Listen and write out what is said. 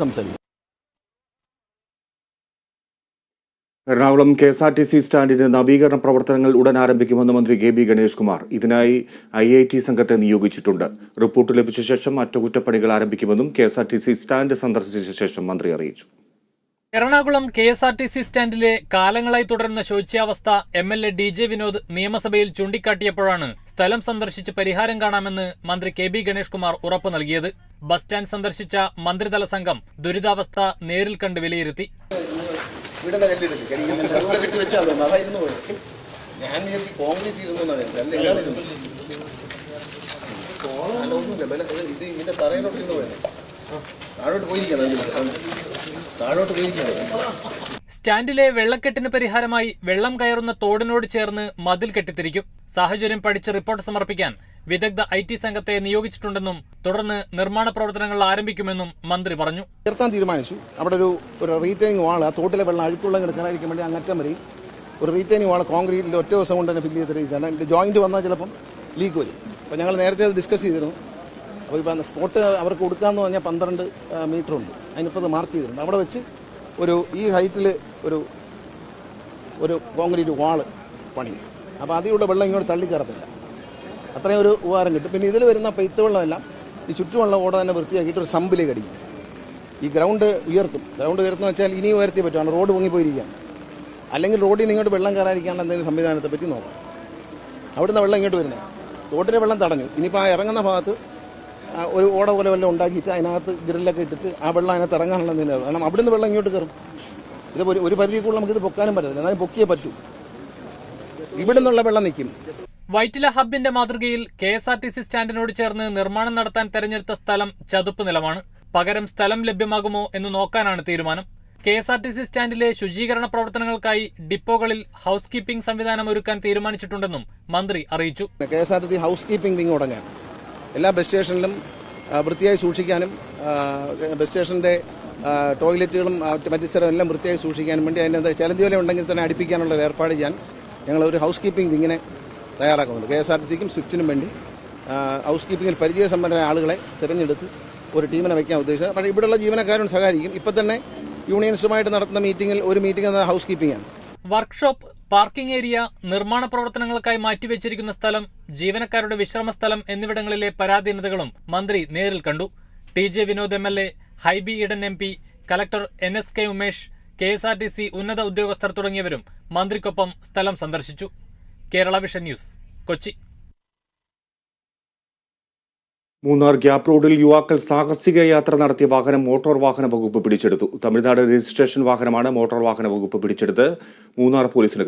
സംസാരിക്കും. Ernakulam K S R T C സ്റ്റാൻഡിന്റെ നവീകരണ പ്രവർത്തനങ്ങൾ ഉടൻ ആരംഭിക്കുമെന്ന് മന്ത്രി കെ ബി ഗണേഷ് കുമാർ. ഇതിനായി ഐ ഐ ടി സംഘത്തെ നിയോഗിച്ചിട്ടുണ്ട്. റിപ്പോർട്ട് ലഭിച്ച ശേഷം അറ്റകുറ്റപ്പണികൾ ആരംഭിക്കുമെന്നും K S R T C stand സന്ദർശിച്ച ശേഷം മന്ത്രി അറിയിച്ചു. Ernakulam K S R T C സ്റ്റാൻഡിലെ കാലങ്ങളായി തുടരുന്ന ശോച്യാവസ്ഥ M L A D J Vinod നിയമസഭയിൽ ചൂണ്ടിക്കാട്ടിയപ്പോഴാണ് സ്ഥലം സന്ദർശിച്ച് പരിഹാരം കാണാമെന്ന് മന്ത്രി കെ ബി ഗണേഷ് കുമാർ ഉറപ്പു നൽകിയത്. ബസ് സ്റ്റാൻഡ് സന്ദർശിച്ച മന്ത്രിതല സംഘം ദുരിതാവസ്ഥ നേരിൽ കണ്ട് വിലയിരുത്തി. ഞാൻ കോൺക്രീറ്റ് ഇത് ഇതിന്റെ പോയത് താഴോട്ട് പോയിരിക്കണം താഴോട്ട് പോയിരിക്കണം സ്റ്റാൻഡിലെ വെള്ളക്കെട്ടിന് പരിഹാരമായി വെള്ളം കയറുന്ന തോടിനോട് ചേർന്ന് മതിൽ കെട്ടിത്തിരിക്കും. സാഹചര്യം പഠിച്ച് റിപ്പോർട്ട് സമർപ്പിക്കാൻ വിദഗ്ധ ഐ ടി സംഘത്തെ നിയോഗിച്ചിട്ടുണ്ടെന്നും തുടർന്ന് നിർമ്മാണ പ്രവർത്തനങ്ങൾ ആരംഭിക്കുമെന്നും മന്ത്രി പറഞ്ഞു. ഉയർത്താൻ തീരുമാനിച്ചു. അവിടെ ഒരു ഒരു റീറ്റൈനിങ് വാൾ ആ തോട്ടിലെ വെള്ളം അഴുക്കുള്ള കിടക്കാനായിരിക്കും വേണ്ടി അങ്ങറ്റം വരെയും ഒരു റീറ്റൈനിങ് വാൾ കോൺക്രീറ്റിൽ ഒറ്റ ദിവസം കൊണ്ട് തന്നെ ഫില്ല് ചെയ്ത് തെളിയിച്ചാണ് അതിന്റെ ജോയിന്റ് വന്നാൽ ചിലപ്പം ലീക്ക് വരും. അപ്പോൾ ഞങ്ങൾ നേരത്തെ അത് ഡിസ്കസ് ചെയ്തിരുന്നു. അപ്പോൾ ഇപ്പം സ്പോട്ട് അവർക്ക് കൊടുക്കാമെന്ന് പറഞ്ഞാൽ പന്ത്രണ്ട് മീറ്റർ ഉണ്ട്. അതിനിപ്പോൾ അത് മാർക്ക് ചെയ്തിട്ടുണ്ട് അവിടെ വെച്ച് ഒരു ഈ ഹൈറ്റിൽ ഒരു ഒരു കോൺക്രീറ്റ് വാൾ പണി. അപ്പോൾ അതിലുള്ള വെള്ളം ഇങ്ങോട്ട് തള്ളിക്കയറത്തില്ല. അത്രയും ഒരു ഉപകാരം കിട്ടും. പിന്നെ ഇതിൽ വരുന്ന പെയ്ത്ത് വെള്ളമെല്ലാം ഈ ചുറ്റുമുള്ള ഓട തന്നെ വൃത്തിയാക്കിയിട്ട് ഒരു സമ്പിലേക്ക് അടിക്കും. ഈ ഗ്രൗണ്ട് ഉയർത്തും. ഗ്രൗണ്ട് ഉയർത്തുന്ന വെച്ചാൽ ഇനിയും ഉയർത്തി പറ്റുമാണ് റോഡ് പൊങ്ങിപ്പോയിരിക്കാം അല്ലെങ്കിൽ റോഡിൽ നിന്ന് ഇങ്ങോട്ട് വെള്ളം കയറാതിരിക്കാനുള്ള എന്തെങ്കിലും സംവിധാനത്തെ പറ്റി നോക്കാം. അവിടുന്ന് വെള്ളം ഇങ്ങോട്ട് വരുന്നത് തോട്ടിലെ വെള്ളം തടഞ്ഞു. ഇനിയിപ്പോൾ ആ ഇറങ്ങുന്ന ഭാഗത്ത് ഒരു ഓട പോലെ വെള്ളം ഉണ്ടാക്കിയിട്ട് അതിനകത്ത് ഗ്രില്ലൊക്കെ ഇട്ടിട്ട് ആ വെള്ളം അതിനകത്ത് ഇറങ്ങാനുള്ള നില കാരണം അവിടുന്ന് വെള്ളം ഇങ്ങോട്ട് കയറും. ഇത് ഒരു പരിധിയിൽ പരിധി കൂടുതൽ നമുക്കിത് പൊക്കാനും പറ്റത്തില്ല. എന്നാലും പൊക്കിയേ പറ്റൂ. ഇവിടുന്നുള്ള വെള്ളം നിൽക്കും. വൈറ്റില ഹബിന്റെ മാതൃകയിൽ K S R T C സ്റ്റാൻഡിനോട് ചേർന്ന് നിർമ്മാണം നടത്താൻ തെരഞ്ഞെടുത്ത സ്ഥലം ചതുപ്പ് നിലമാണ്. പകരം സ്ഥലം ലഭ്യമാകുമോ എന്ന് നോക്കാനാണ് തീരുമാനം. K S R T C സ്റ്റാൻഡിലെ ശുചീകരണ പ്രവർത്തനങ്ങൾക്കായി ഡിപ്പോകളിൽ ഹൗസ് കീപ്പിംഗ് സംവിധാനം ഒരുക്കാൻ തീരുമാനിച്ചിട്ടുണ്ടെന്നും മന്ത്രി അറിയിച്ചു. K S R T C housekeeping wing തുടങ്ങാൻ എല്ലാ ബസ് സ്റ്റേഷനിലും വൃത്തിയായി സൂക്ഷിക്കാനും ബസ് സ്റ്റേഷന്റെ ടോയ്ലറ്റുകളും പരിസരവും എല്ലാം വൃത്തിയായി സൂക്ഷിക്കാനും വേണ്ടി അതിന്റെ ചലന്തി ഉണ്ടെങ്കിൽ തന്നെ അടുപ്പിക്കാനുള്ള ഏർപ്പാട് ചെയ്യാൻ ഞങ്ങൾ ഒരു ഹൗസ് കീപ്പിംഗ് വിങ്ങിനെ തയ്യാറാക്കുന്നുണ്ട്. കെ എസ് ആർ ടി സിക്കും സ്വിഫ്റ്റിനും വേണ്ടി ഹൗസ് കീപ്പിംഗിൽ പരിചയസമ്പന്നരായ ആളുകളെ തിരഞ്ഞെടുത്ത് ഒരു ടീമിനെ വയ്ക്കാൻ ഉദ്ദേശിച്ചത്. പക്ഷേ ഇവിടെയുള്ള ജീവനക്കാരും സഹായിക്കും ഇപ്പം തന്നെ യൂണിയൻസുമായിട്ട് നടത്തുന്ന മീറ്റിംഗിൽ ഒരു മീറ്റിംഗ് എന്ന ഹൗസ് കീപ്പിംഗ് ആണ് വർക്ക്ഷോപ്പ് പാർക്കിംഗ് ഏരിയ നിർമ്മാണ പ്രവർത്തനങ്ങൾക്കായി മാറ്റിവെച്ചിരിക്കുന്ന സ്ഥലം ജീവനക്കാരുടെ വിശ്രമ സ്ഥലം എന്നിവിടങ്ങളിലെ പരാധീനതകളും മന്ത്രി നേരിൽ കണ്ടു. T J Vinod M L A Hibi Eden M P collector N S K Umesh K S R T C ഉന്നത ഉദ്യോഗസ്ഥർ തുടങ്ങിയവരും മന്ത്രിക്കൊപ്പം സ്ഥലം സന്ദർശിച്ചു. Kerala vision news Kochi. Munnar gap റോഡിൽ യുവാക്കൾ സാഹസിക യാത്ര നടത്തിയ വാഹനം മോട്ടോർ വാഹന വകുപ്പ് പിടിച്ചെടുത്തു. തമിഴ്നാട് രജിസ്ട്രേഷൻ വാഹനമാണ് മോട്ടോർ വാഹന വകുപ്പ് പിടിച്ചെടുത്ത് മൂന്നാർ പോലീസിന്